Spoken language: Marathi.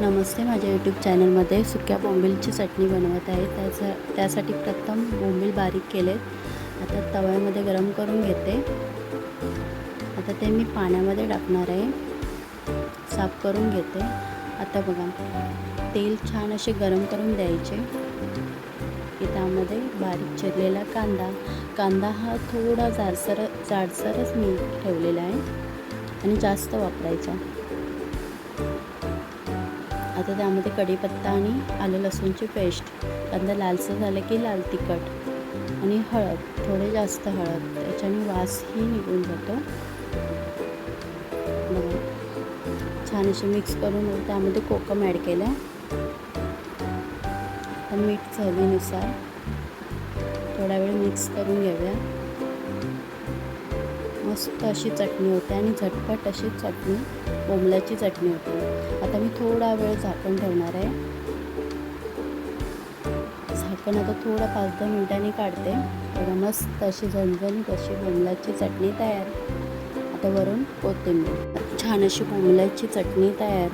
नमस्ते. माझ्या यूट्यूब चॅनलमध्ये सुक्या बोंबीलची चटणी बनवत आहे. त्याचा त्यासाठी प्रथम बोंबील बारीक केले आता तव्यामध्ये गरम करून घेते. आता ते मी पाण्यामध्ये टाकणार आहे. साफ करून घेते. आता बघा तेल छान असे गरम करून द्यायचे. की त्यामध्ये बारीक चिरलेला कांदा. कांदा हा थोडा जाडसर जाडसरच मी ठेवलेला आहे. आणि जास्त वापरायचा. आता त्यामध्ये कढीपत्ता आणि आलं लसूणची पेस्ट. कांदा लालसं झालं की लाल तिखट आणि हळद थोडे जास्त हळद. त्याच्याने वासही निघून जातो. बघा. छान असे मिक्स करून त्यामध्ये कोकम ॲड केलं आहे मीठ चवीनुसार थोडा वेळ मिक्स करून घेऊया. मस्त अशी चटणी होते आणि झटपट अशी चटणी बोंबल्याची चटणी होती. आता मी थोडा वेळ झाकण ठेवणार आहे. झाकण आता थोडा पाच दहा मिनिटांनी काढते. तेव्हा मस्त अशी झणझणीत अशी बोमलाची चटणी तयार. आता वरून कोथिंबीर. छान अशी बोमलाची चटणी तयार.